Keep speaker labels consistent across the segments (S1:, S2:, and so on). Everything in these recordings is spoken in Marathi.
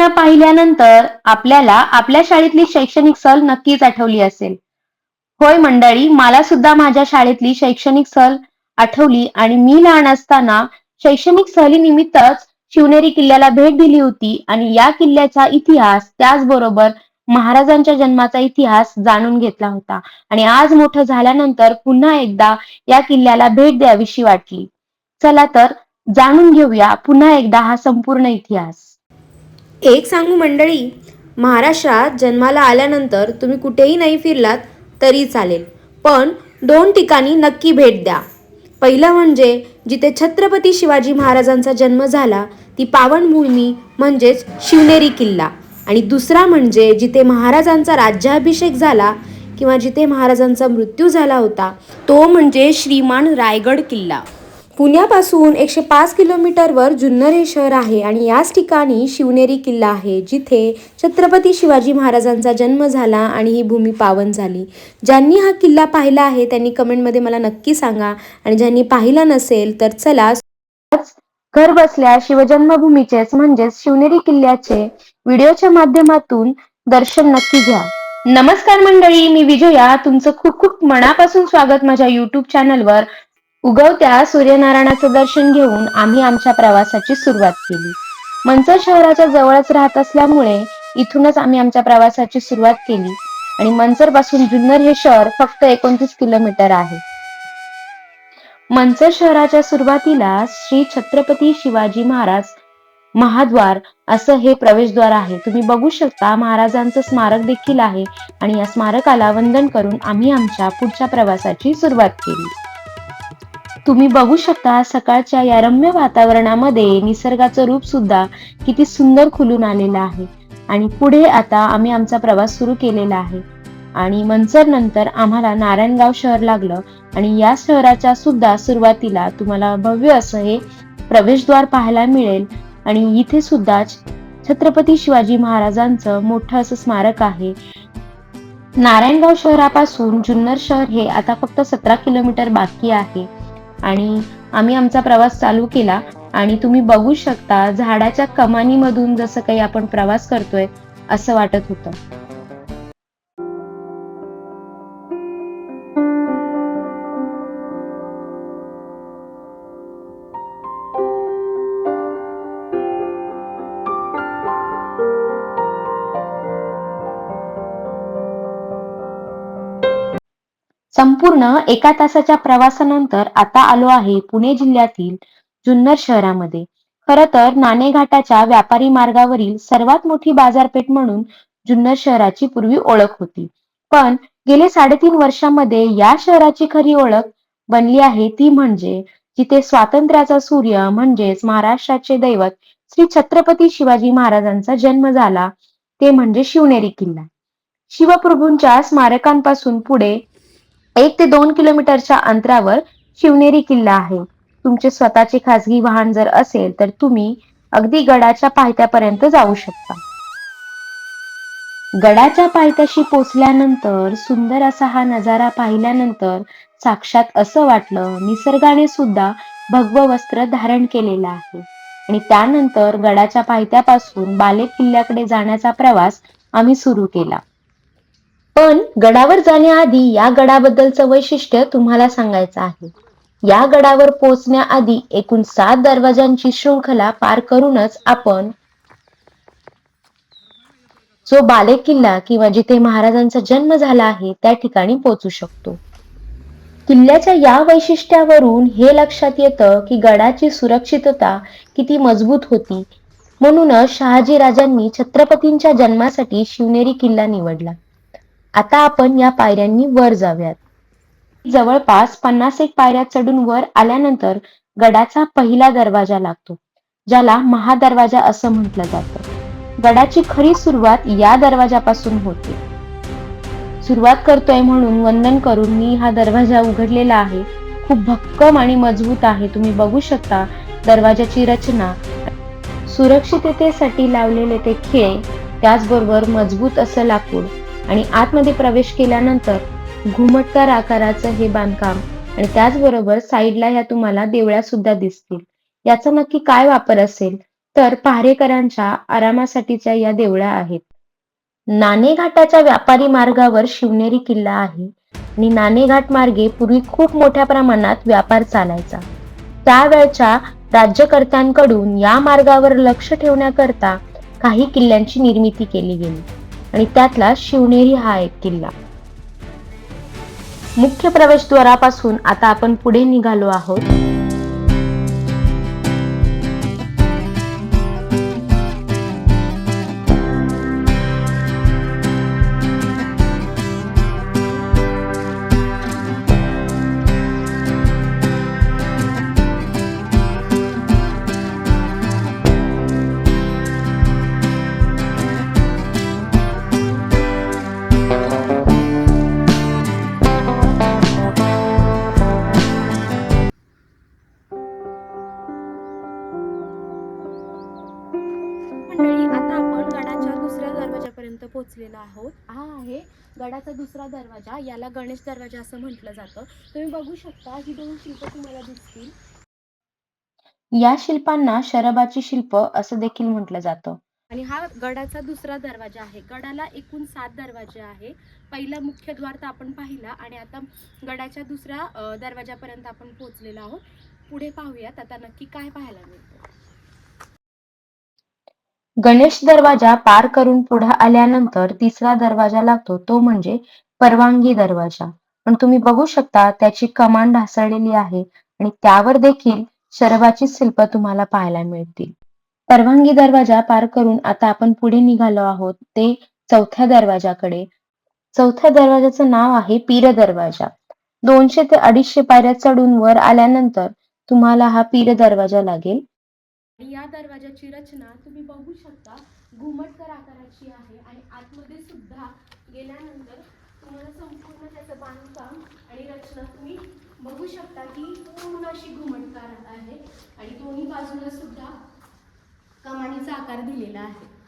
S1: मुलांना पाहिल्यानंतर आपल्याला आपल्या शाळेतली शैक्षणिक सहल नक्कीच आठवली असेल. होय मंडळी, मला सुद्धा माझ्या शाळेतली शैक्षणिक सहल आठवली आणि मी लहान असताना शैक्षणिक सहलीनिमित्तच शिवनेरी किल्ल्याला भेट दिली होती आणि या किल्ल्याचा इतिहास त्याचबरोबर महाराजांच्या जन्माचा इतिहास जाणून घेतला होता आणि आज मोठं झाल्यानंतर पुन्हा एकदा या किल्ल्याला भेट द्यावीशी वाटली. चला तर जाणून घेऊया पुन्हा एकदा हा संपूर्ण इतिहास.
S2: एक सांगू मंडळी महाराष्ट्रात जन्माला आल्यानंतर तुम्ही कुठेही नाही फिरलात तरी चालेल. पण दोन ठिकाणी नक्की भेट द्या. पहिलं म्हणजे जिथे छत्रपती शिवाजी महाराजांचा जन्म झाला ती पावनभूमी म्हणजेच शिवनेरी किल्ला. आणि दुसरा म्हणजे जिथे महाराजांचा राज्याभिषेक झाला किंवा जिथे महाराजांचा मृत्यू झाला होता तो म्हणजे श्रीमान रायगड किल्ला. पुण्यापासून एकशे पाच किलोमीटरवर जुन्नर हे शहर आहे आणि याच ठिकाणी शिवनेरी किल्ला आहे जिथे छत्रपती शिवाजी महाराजांचा जन्म झाला आणि ही भूमी पावन झाली. ज्यांनी हा किल्ला पाहिला आहे त्यांनी कमेंटमध्ये मला नक्की सांगा. आणि ज्यांनी पाहिला नसेल तर चला
S1: घर बसल्या शिवजन्मभूमीचेच म्हणजेच शिवनेरी किल्ल्याचे व्हिडिओच्या माध्यमातून दर्शन नक्की घ्या. नमस्कार मंडळी मी विजया. तुमचं खूप खूप मनापासून स्वागत माझ्या युट्यूब चॅनलवर उगवत्या सूर्यनारायणाचं दर्शन घेऊन आम्ही आमच्या प्रवासाची सुरुवात केली. मंचर शहराच्या जवळच राहत असल्यामुळे इथूनच आम्ही आमच्या प्रवासाची सुरुवात केली आणि मंचरपासून जुन्नर हे शहर फक्त एकोणतीस किलोमीटर आहे. मंचर शहराच्या सुरुवातीला श्री छत्रपती शिवाजी महाराज महाद्वार असं हे प्रवेशद्वार आहे तुम्ही बघू शकता महाराजांचं स्मारक देखील आहे आणि या स्मारकाला वंदन करून आम्ही आमच्या पुढच्या प्रवासाची सुरुवात केली. तुम्ही बघू शकता सकाळच्या या रम्य वातावरणामध्ये निसर्गाचं रूप सुद्धा किती सुंदर खुलून आलेलं आहे. आणि पुढे आता आम्ही आमचा प्रवास सुरू केलेला आहे. आणि मंचर नंतर आम्हाला नारायणगाव शहर लागलं आणि या शहराच्या सुद्धा सुरुवातीला तुम्हाला भव्य असं हे प्रवेशद्वार पाहायला मिळेल. आणि इथे सुद्धा छत्रपती शिवाजी महाराजांचं मोठं असं स्मारक आहे. नारायणगाव शहरापासून जुन्नर शहर हे आता फक्त सतरा किलोमीटर बाकी आहे. आणि आम्ही आमचा प्रवास चालू केला. आणि तुम्ही बघू शकता झाडाच्या कमानीमधून जसं काही आपण प्रवास करतोय असं वाटत होतं. संपूर्ण एका तासाच्या प्रवासानंतर आता आलो आहे पुणे जिल्ह्यातील जुन्नर शहरामध्ये. खर तर नाणेघाटाच्या व्यापारी मार्गावरील सर्वात मोठी बाजारपेठ म्हणून जुन्नर शहराची पूर्वी ओळख होती. पण गेले साडेतीन वर्षामध्ये या शहराची खरी ओळख बनली आहे ती म्हणजे जिथे स्वातंत्र्याचा सूर्य म्हणजेच महाराष्ट्राचे दैवत श्री छत्रपती शिवाजी महाराजांचा जन्म झाला ते म्हणजे शिवनेरी किल्ला. शिवप्रभूंच्या स्मारकांपासून पुढे एक ते दोन किलोमीटरच्या अंतरावर शिवनेरी किल्ला आहे. तुमचे स्वतःचे खासगी वाहन जर असेल तर तुम्ही अगदी गडाच्या पायथ्यापर्यंत जाऊ शकता. गडाच्या पायथ्याशी पोचल्यानंतर सुंदर असा हा नजारा पाहिल्यानंतर साक्षात असं वाटलं निसर्गाने सुद्धा भगव वस्त्र धारण केलेलं आहे. आणि त्यानंतर गडाच्या पायथ्यापासून बाले किल्ल्याकडे जाण्याचा प्रवास आम्ही सुरू केला. पण गडावर जाण्याआधी या गडाबद्दलचं वैशिष्ट्य तुम्हाला सांगायचं आहे. या गडावर पोहोचण्याआधी एकूण सात दरवाजांची शृंखला पार करूनच आपण जो बाले किल्ला किंवा जिथे महाराजांचा जन्म झाला आहे त्या ठिकाणी पोहोचू शकतो. किल्ल्याच्या या वैशिष्ट्यावरून हे लक्षात येतं की गडाची सुरक्षितता किती मजबूत होती. म्हणूनच शहाजी राजांनी छत्रपतींच्या जन्मासाठी शिवनेरी किल्ला निवडला. आता आपण या पायऱ्यांनी वर जाऊयात. जवळपास पन्नास एक पायऱ्या चढून वर आल्यानंतर गडाचा पहिला दरवाजा लागतो ज्याला महादरवाजा असं म्हटलं जातं. गडाची खरी सुरुवात या दरवाजापासून होते. सुरुवात करतोय म्हणून वंदन करून मी हा दरवाजा उघडलेला आहे. खूप भक्कम आणि मजबूत आहे. तुम्ही बघू शकता दरवाजाची रचना. सुरक्षिततेसाठी लावलेले ते खेळ त्याचबरोबर मजबूत असं लाकूड. आणि आतमध्ये प्रवेश केल्यानंतर घुमटकार आकाराचं हे बांधकाम आणि त्याचबरोबर साईडला ह्या तुम्हाला देवळ्या सुद्धा दिसतील. याचा नक्की काय वापर असेल? तर पहारेकरांच्या आरामासाठीच्या या देवळ्या आहेत. नाणेघाटाच्या व्यापारी मार्गावर शिवनेरी किल्ला आहे आणि नाणेघाट मार्गे पूर्वी खूप मोठ्या प्रमाणात व्यापार चालायचा. त्यावेळच्या राज्यकर्त्यांकडून या मार्गावर लक्ष ठेवण्याकरता काही किल्ल्यांची निर्मिती केली गेली. आणि त्यातला शिवनेरी हा एक किल्ला. मुख्य प्रवेशद्वारापासून आता आपण पुढे निघालो आहोत.
S3: गडाचा दुसरा दरवाजा याला गणेश दरवाजा असं म्हटलं जातं. तुम्ही बघू शकता ही दोन शिल्प तुम्हाला दिसतील.
S1: या शिल्पांना शरबाची शिल्प असं देखील म्हटलं जातं.
S3: आणि हा गडाचा दुसरा दरवाजा आहे. गडाला एकूण सात दरवाजे आहे. पहिला मुख्य द्वार तर आपण पाहिला आणि आता गडाच्या दुसऱ्या दरवाजापर्यंत आपण पोहोचलेलो आहोत. पुढे पाहूयात. आता नक्की काय पाहायला मिळतं?
S1: गणेश दरवाजा पार करून पुढे आल्यानंतर तिसरा दरवाजा लागतो तो म्हणजे परवानगी दरवाजा. पण तुम्ही बघू शकता त्याची कमान ढासळलेली आहे आणि त्यावर देखील शरबाची शिल्प तुम्हाला पाहायला मिळतील. परवानगी दरवाजा पार करून आता आपण पुढे निघालो आहोत ते चौथ्या दरवाजाकडे. चौथ्या दरवाजाचं नाव आहे पीर दरवाजा. दोनशे ते अडीचशे पायऱ्या चढून वर आल्यानंतर तुम्हाला हा पीर दरवाजा लागेल.
S3: या दरवाजाची रचना तुम्ही बघू शकता. घुमटकर आकाराची आहे आणि आतमध्ये सुद्धा गेल्यानंतर तुम्हाला संपूर्ण त्याचं बांधकाम आणि रचना तुम्ही बघू शकता की पूर्ण अशी घुमटकार आहे आणि दोन्ही बाजूला सुद्धा कमानीचा आकार दिलेला आहे.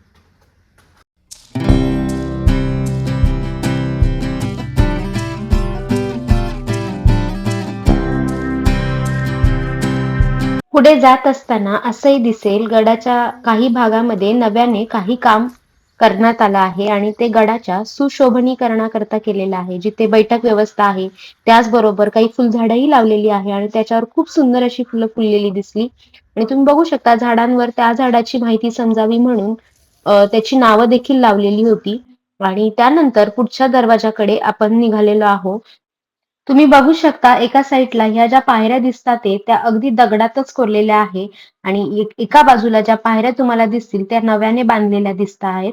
S1: पुढे जात असताना असंही दिसेल गडाच्या काही भागामध्ये नव्याने काही काम करण्यात आलं आहे आणि ते गडाच्या सुशोभनीकरणाकरता केलेलं आहे. जिथे बैठक व्यवस्था आहे त्याचबरोबर काही फुलझाडंही लावलेली आहे आणि त्याच्यावर खूप सुंदर अशी फुलं फुललेली दिसली. आणि तुम्ही बघू शकता झाडांवर त्या झाडाची माहिती समजावी म्हणून त्याची नावं देखील लावलेली होती. आणि त्यानंतर पुढच्या दरवाजाकडे आपण निघालेलो आहोत. तुम्ही बघू शकता एका साईडला ह्या ज्या पायऱ्या दिसतात ते त्या अगदी दगडातच कोरलेल्या आहे आणि एका बाजूला ज्या पायऱ्या तुम्हाला दिसतील त्या नव्याने बांधलेल्या दिसत आहेत.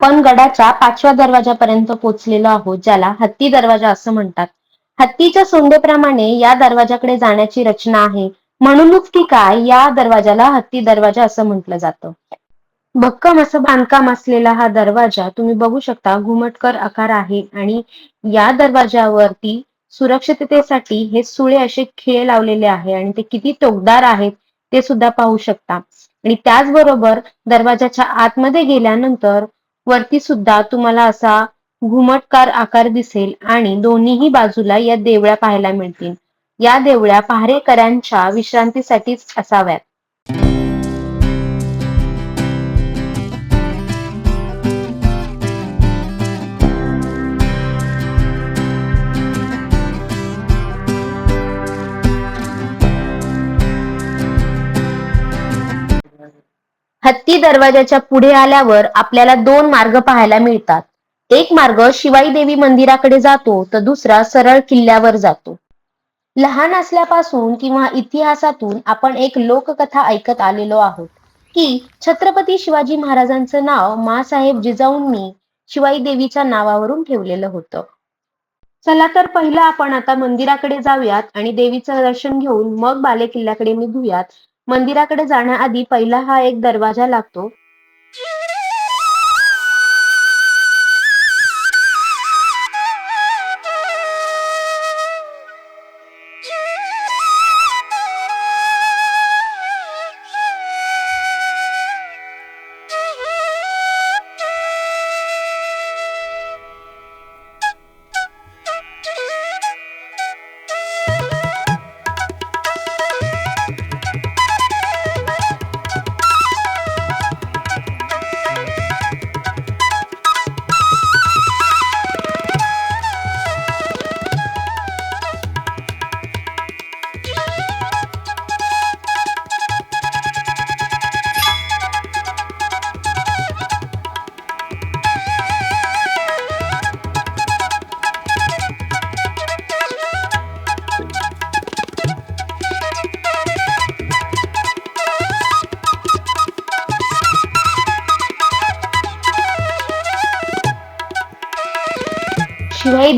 S1: पण गडाच्या पाचव्या दरवाजापर्यंत पोहोचलेलो आहोत ज्याला हत्ती दरवाजा असं म्हणतात. हत्तीच्या सोंडेप्रमाणे या दरवाजाकडे जाण्याची रचना आहे. म्हणूनच की काय या दरवाजाला हत्ती दरवाजा असं म्हटलं जातं. भक्कम असं बांधकाम असलेला हा दरवाजा तुम्ही बघू शकता घुमटकर आकार आहे आणि या दरवाजावरती सुरक्षिततेसाठी हे सुळे असे खिळे लावलेले आहे आणि ते किती टोकदार आहेत ते सुद्धा पाहू शकता. आणि त्याचबरोबर दरवाजाच्या आतमध्ये गेल्यानंतर वरती सुद्धा तुम्हाला असा घुमटकार आकार दिसेल आणि दोन्हीही बाजूला या देवळ्या पाहायला मिळतील. या देवळ्या पहारेकरांच्या विश्रांतीसाठीच असाव्यात. हत्ती दरवाजाच्या पुढे आल्यावर आपल्याला दोन मार्ग पाहायला मिळतात. एक मार्ग शिवाई देवी मंदिराकडे जातो तर दुसरा सरळ किल्ल्यावर जातो. लहान असल्यापासून किंवा इतिहासातून आपण एक लोककथा ऐकत आलेलो आहोत की छत्रपती शिवाजी महाराजांचं नाव मासाहेब जिजाऊंनी शिवाई देवीच्या नावावरून ठेवलेलं होतं. चला तर पहिलं आपण आता मंदिराकडे जाऊयात आणि देवीचं दर्शन घेऊन मग बालेकिल्ल्याकडे निघूयात. मंदिराकडे जाण्याआधी पहिला हा एक दरवाजा लागतो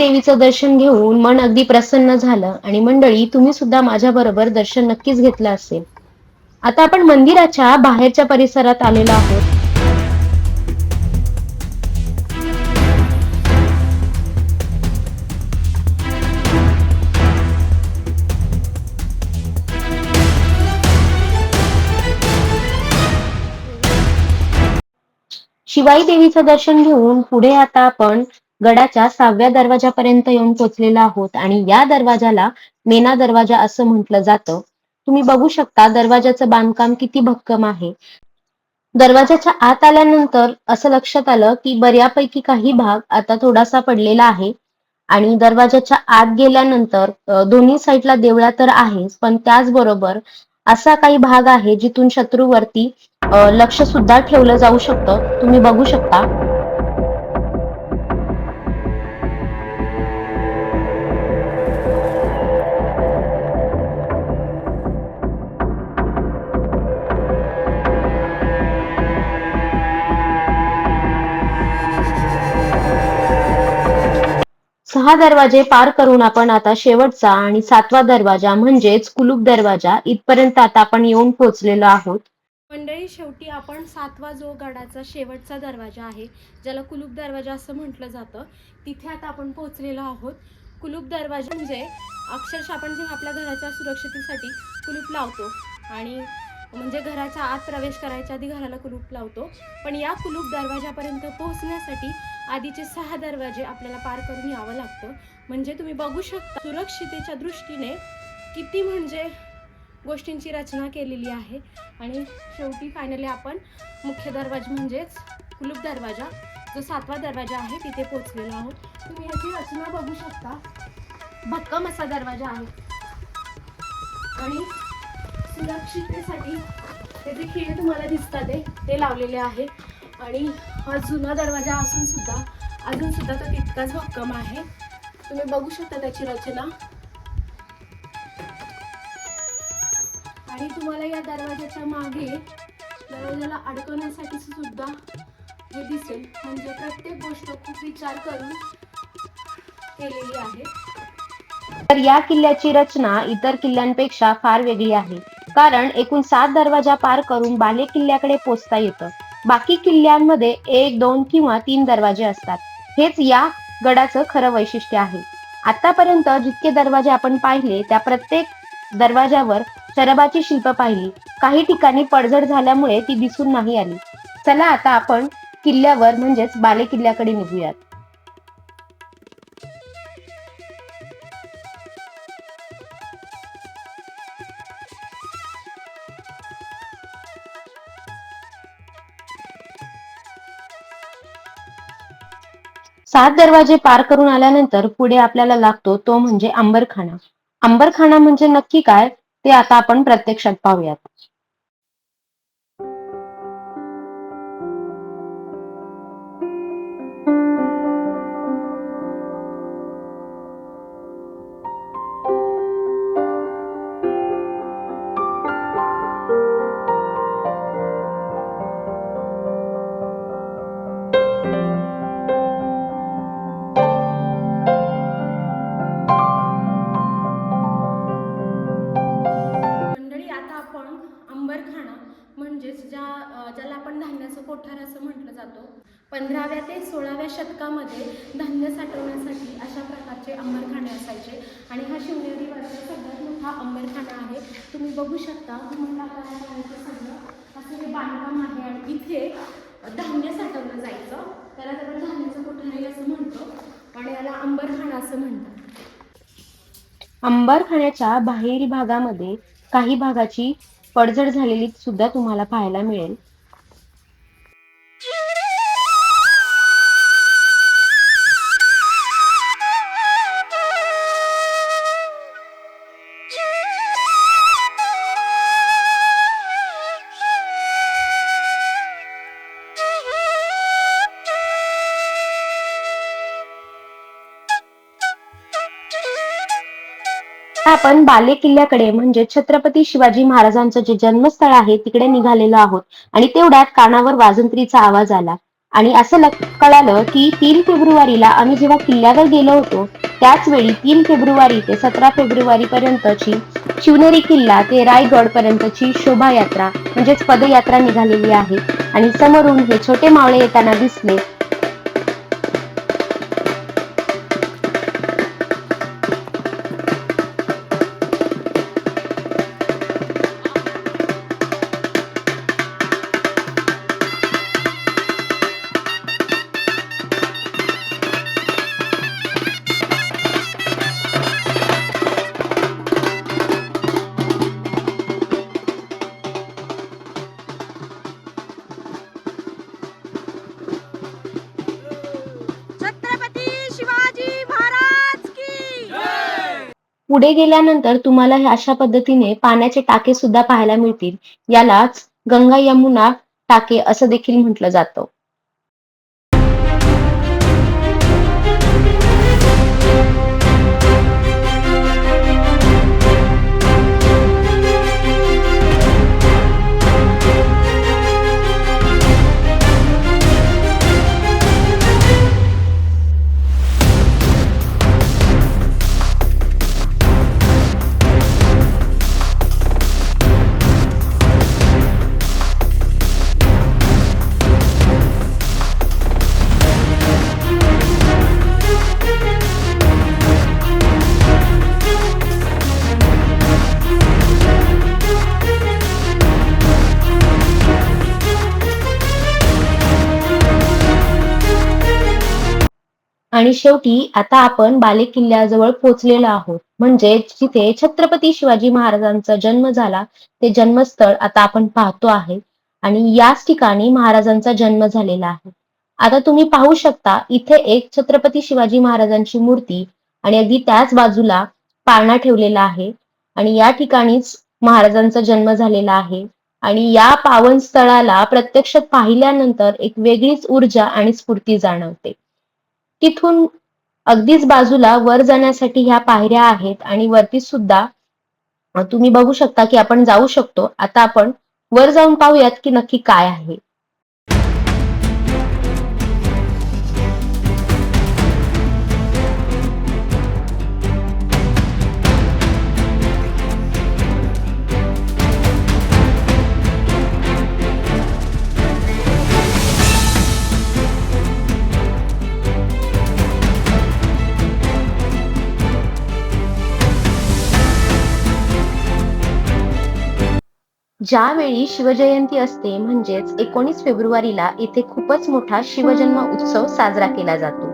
S1: देवीचं दर्शन घेऊन मन अगदी प्रसन्न झालं. आणि मंडळी तुम्ही सुद्धा माझ्या बरोबर दर्शन नक्कीच घेतलं असेल. आता आपण मंदिराच्या बाहेरच्या परिसरात आलेलो आहोत. शिवाई देवीचं दर्शन घेऊन पुढे आता आपण गडाच्या सहाव्या दरवाजापर्यंत येऊन पोचलेला आहोत आणि या दरवाजाला मेना दरवाजा असं म्हटलं जातं. तुम्ही बघू शकता दरवाजाचं बांधकाम किती भक्कम आहे. दरवाजाच्या आत आल्यानंतर असं लक्षात आलं की बऱ्यापैकी काही भाग आता थोडासा पडलेला आहे. आणि दरवाजाच्या आत गेल्यानंतर दोन्ही साईडला देवळा तर आहेच पण त्याचबरोबर असा काही भाग आहे जिथून शत्रूवरती लक्ष सुद्धा ठेवलं जाऊ शकतं. तुम्ही बघू शकता. सहा दरवाजे पार करून आपण आता शेवटचा आणि सातवा दरवाजा म्हणजेच कुलूप दरवाजा इथपर्यंत आता आपण येऊन पोहोचलेलो आहोत.
S3: मंडळी शेवटी आपण सातवा जो गडाचा शेवटचा दरवाजा आहे ज्याला कुलूप दरवाजा असं म्हटलं जातं तिथे आता आपण पोहोचलेलो आहोत. कुलूप दरवाजा म्हणजे अक्षरशः आपण जेव्हा आपल्या घराच्या सुरक्षितेसाठी कुलूप लावतो आणि म्हणजे घराच्या आत प्रवेश करायच्या आधी घराला कुलूप लावतो. पण या कुलूप दरवाजापर्यंत पोहोचण्यासाठी आधीचे सहा दरवाजे आपल्याला पार करून यावं लागतं. म्हणजे तुम्ही बघू शकता सुरक्षितेच्या दृष्टीने किती म्हणजे गोष्टींची रचना केलेली आहे. आणि शेवटी फायनली आपण मुख्य दरवाजा म्हणजेच कुलूप दरवाजा जो सातवा दरवाजा आहे तिथे पोहोचलेला आहोत. तुम्ही याची रचना बघू शकता. भक्कम असा दरवाजा आहे. आणि सुरक्षितेसाठी त्याचे खिळे तुम्हाला दिसतात ते लावलेले आहे. आणि हा जुना दरवाजा असून सुद्धा अजून सुद्धा तो तितकाच भक्कम आहे. तुम्ही बघू शकता त्याची रचना. आणि तुम्हाला या दरवाजाच्या मागे दरवाजाला अडकवण्यासाठी सुद्धा हे दिसेल. म्हणजे प्रत्येक गोष्ट खूप विचार करून केलेली आहे.
S1: तर या किल्ल्याची रचना इतर किल्ल्यांपेक्षा फार वेगळी आहे. कारण एकूण सात दरवाजा पार करून बाले किल्ल्याकडे पोचता येतं. बाकी किल्ल्यांमध्ये एक दोन किंवा तीन दरवाजे असतात. हेच या गडाचं खरं वैशिष्ट्य आहे. आतापर्यंत जितके दरवाजे आपण पाहिले त्या प्रत्येक दरवाजावर शरबाची शिल्प पाहिली. काही ठिकाणी पडझड झाल्यामुळे ती दिसून नाही आली. चला आता आपण किल्ल्यावर म्हणजेच बाले किल्ल्याकडे निघूयात. सात दरवाजे पार करून आल्यानंतर पुढे आपल्याला लागतो तो म्हणजे अंबरखाना अंबरखाना म्हणजे नक्की काय? ते आता आपण प्रत्यक्षात पाहूयात.
S3: आता आपण अंबरखाना म्हणजेच ज्या ज्याला आपण धान्याचं कोठार असं म्हटलं जातो पंधराव्या ते सोळाव्या शतकामध्ये धान्य साठवण्यासाठी अशा प्रकारचे अंबरखाने असायचे. आणि हा शिवनेरीवरचा सगळ्यात मोठा अंबरखाना आहे. तुम्ही बघू शकता तुम्हाला आकाराचं सगळं असं हे बांधकाम आहे आणि इथे धान्य साठवलं जायचं. त्याला आपण धान्याचं कोठारही असं म्हणतो आणि याला अंबरखाना असं म्हणतात.
S1: अंबरखान्याच्या बाहेरील भागामध्ये काही भागाची पडझड झालेली सुद्धा तुम्हाला पाहायला मिळेल. आपण बाले किल्ल्याकडे म्हणजे छत्रपती शिवाजी महाराजांचं जे जन्मस्थळ आहे तिकडे निघालेलो आहोत. आणि तेवढ्यात कानावर वाजंत्रीचा आवाज आला. आणि असं कळालं की तीन फेब्रुवारीला आम्ही जेव्हा किल्ल्यावर गेलो होतो त्याच वेळी तीन फेब्रुवारी ते सतरा फेब्रुवारी पर्यंतची शिवनेरी किल्ला ते रायगड पर्यंतची शोभायात्रा म्हणजेच पदयात्रा निघालेली आहे. आणि समोरून हे छोटे मावळे येताना दिसले पुढे गेल्यानंतर तुम्हाला हे अशा पद्धतीने पाण्याचे टाके सुद्धा पाहायला मिळतील. यालाच गंगा यमुना टाके असं देखील म्हटलं जातं. आणि शेवटी आता आपण बाले किल्ल्याजवळ पोहोचलेलो आहोत. म्हणजे जिथे छत्रपती शिवाजी महाराजांचा जन्म झाला ते जन्मस्थळ आता आपण पाहतो आहे. आणि याच ठिकाणी महाराजांचा जन्म झालेला आहे. आता तुम्ही पाहू शकता इथे एक छत्रपती शिवाजी महाराजांची मूर्ती आणि अगदी त्याच बाजूला पाळणा ठेवलेला आहे. आणि या ठिकाणीच महाराजांचा जन्म झालेला आहे. आणि या पावन स्थळाला प्रत्यक्षात पाहिल्यानंतर एक वेगळीच ऊर्जा आणि स्फूर्ती जाणवते. तिथून अगदीच बाजूला वर जाण्यासाठी ह्या पायऱ्या आहेत आणि वरती सुद्धा तुम्ही बघू शकता की आपण जाऊ शकतो. आता आपण वर जाऊन पाहूयात की नक्की काय आहे. ज्यावेळी शिवजयंती असते म्हणजेच एकोणीस फेब्रुवारीला इथे खूपच मोठा शिवजन्म उत्सव साजरा केला जातो.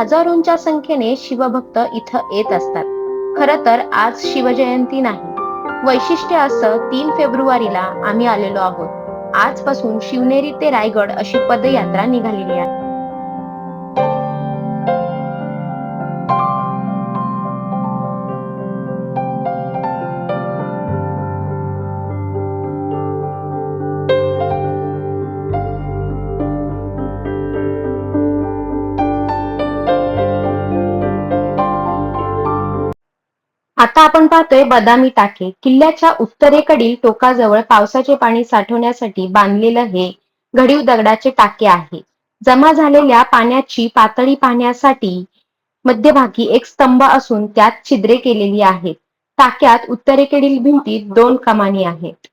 S1: हजारोंच्या संख्येने शिवभक्त इथं येत असतात. खर तर आज शिवजयंती नाही. वैशिष्ट्य असं तीन फेब्रुवारीला आम्ही आलेलो आहोत. आजपासून शिवनेरी ते रायगड अशी पदयात्रा निघालेली आहे. पाहतोय बदामी टाके. किल्ल्याच्या उत्तरेकडील टोकाजवळ पावसाचे पाणी साठवण्यासाठी बांधलेलं हे घडीव दगडाचे टाके आहे. जमा झालेल्या पाण्याची पातळी पाहण्यासाठी मध्यभागी एक स्तंभ असून त्यात छिद्रे केलेली आहेत. टाक्यात उत्तरेकडील भिंतीत दोन कमानी आहेत.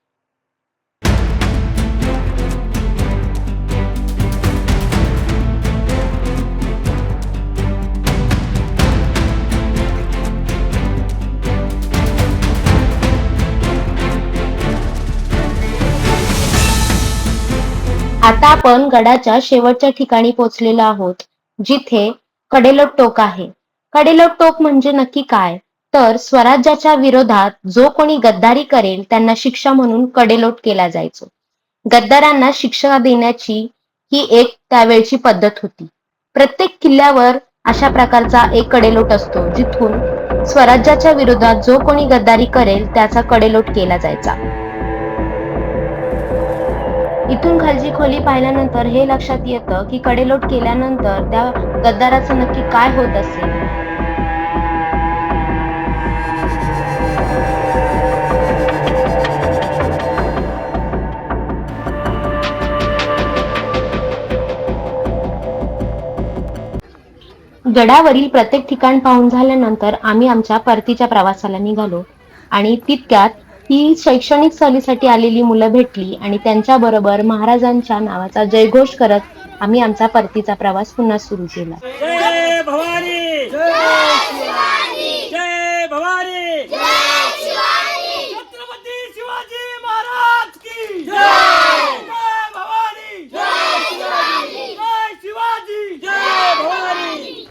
S1: आता आपण गडाच्या शेवटच्या ठिकाणी पोहोचलेलो आहोत जिथे कडेलोट टोक आहे. कडेलोट टोक म्हणजे नक्की काय? तर स्वराज्याच्या विरोधात जो कोणी गद्दारी करेल त्यांना शिक्षा म्हणून कडेलोट केला जायचो. गद्दारांना शिक्षा देण्याची ही एक त्यावेळची पद्धत होती. प्रत्येक किल्ल्यावर अशा प्रकारचा एक कडेलोट असतो जिथून स्वराज्याच्या विरोधात जो कोणी गद्दारी करेल त्याचा कडेलोट केला जायचा. इथून खालची खोली पाहिल्यानंतर हे लक्षात येतं की कडेलोट केल्यानंतर त्या गद्दाराचं नक्की काय होत असेल? गडावरील प्रत्येक ठिकाण पाहून झाल्यानंतर आम्ही आमच्या परतीच्या प्रवासाला निघालो आणि तितक्यात ही शैक्षणिक सहलीसाठी आलेली मुलं भेटली आणि त्यांच्याबरोबर महाराजांच्या नावाचा जयघोष करत आम्ही आमचा परतीचा प्रवास पुन्हा सुरू केला.
S4: जय भवानी! जय शिवाजी जय भवानी! जय शिवाजी छत्रपती शिवाजी महाराज की जय! जय भवानी! जय शिवाजी जय शिवाजी! जय भवानी!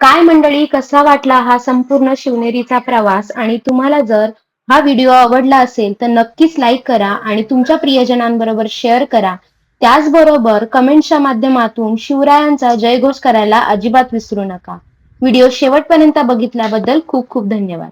S1: काय मंडळी कसा वाटला हा संपूर्ण शिवनेरीचा प्रवास? आणि तुम्हाला जर हा व्हिडिओ आवडला असेल तर नक्कीच लाईक करा आणि तुमच्या प्रियजनांबरोबर शेअर करा. त्याचबरोबर कमेंटच्या माध्यमातून शिवरायांचा जयघोष करायला अजिबात विसरू नका. व्हिडिओ शेवटपर्यंत बघितल्याबद्दल खूप खूप धन्यवाद.